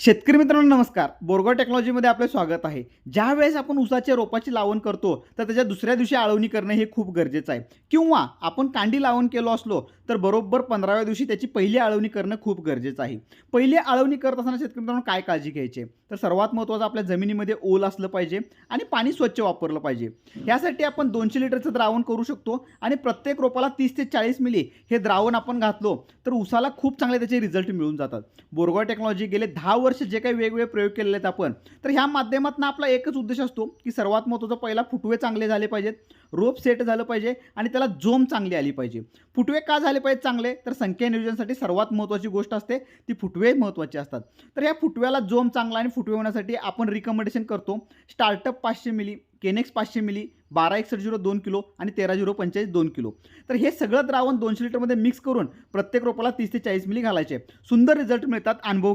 शेतकरी मित्रांनो नमस्कार. बोरगाव टेक्नॉलॉजीमध्ये आपले स्वागत आहे. ज्या वेळेस आपण उसाच्या रोपाची लावण करतो तर त्याच्या दुसऱ्या दिवशी आळवणी करणे हे खूप गरजेचं आहे. किंवा आपण कांडी लावण केलो असलो तर बरोबर पंधराव्या दिवशी त्याची पहिली आळवणी करणं खूप गरजेचं आहे. पहिली आळवणी करत असताना शेतकरी मित्रांनो काय काळजी घ्यायची? तर सर्वात महत्त्वाचं आपल्या जमिनीमध्ये ओल असलं पाहिजे आणि पाणी स्वच्छ वापरलं पाहिजे. यासाठी आपण दोनशे लिटरचं द्रावण करू शकतो आणि प्रत्येक रोपाला तीस ते चाळीस मिली हे द्रावण आपण घातलो तर उसाला खूप चांगले त्याचे रिझल्ट मिळून जातात. बोरगाव टेक्नॉलॉजी गेले दहा वर्ष जे काही वेगवेगळे प्रयोग केलेले आहेत आपण तर ह्या माध्यमातून आपला एकच उद्देश असतो की सर्वात महत्त्वाचा पहिला फुटवे चांगले झाले पाहिजेत रोप सेट झालं पाहिजे आणि त्याला जोम चांगली आली पाहिजे. फुटवे का झाले पाहिजेत चांगले तर संख्या नियोजनासाठी सर्वात महत्त्वाची गोष्ट असते ती फुटवे महत्त्वाचे असतात. तर या फुटव्याला जोम चांगला आणि फुटवे होण्यासाठी आपण रिकमेंडेशन करतो स्टार्टअप पाचशे मिली केनेक्स पाचशे मिली बारा एकसष्ट झिरो दोन किलो आणि तेरा झिरो पंचेचाळीस दोन किलो. तर हे सगळं द्रावण दोनशे लिटरमध्ये मिक्स करून प्रत्येक रोपाला तीस ते चाळीस मिली घालायचे. सुंदर रिझल्ट मिळतात अनुभव